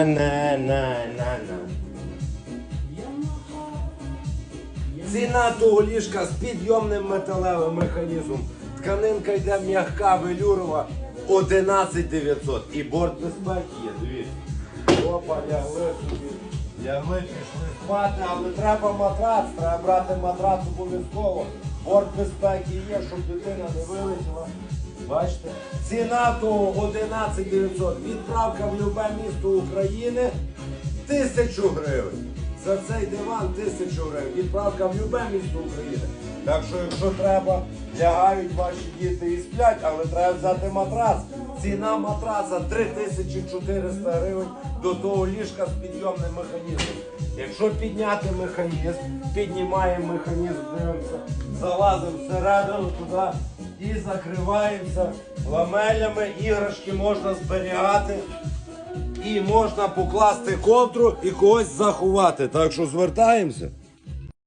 На, на, на, на. Ціна того ліжка з підйомним металевим механізмом. Тканинка йде м'яка, велюрова, 11 900. І борт безпеки є, дивіться. Опа, лягли собі. Лягли, пішли спати, але треба матрац, треба брати матрац обов'язково. Борт безпеки є, щоб дитина не вилетіла. Бачите? Ціна того 11 900. Відправка в любе місто України тисячу гривень. За цей диван тисячу гривень. Відправка в любе місто України. Так що, якщо треба, лягають ваші діти і сплять, але треба взяти матрас. Ціна матраса 3400 гривень до того ліжка з підйомним механізмом. Якщо підняти механізм, піднімаємо механізм, дивимося, залазимо всередину туди і закриваємося ламелями. Іграшки можна зберігати. І можна покласти ковдру і когось заховати. Так що звертаємося.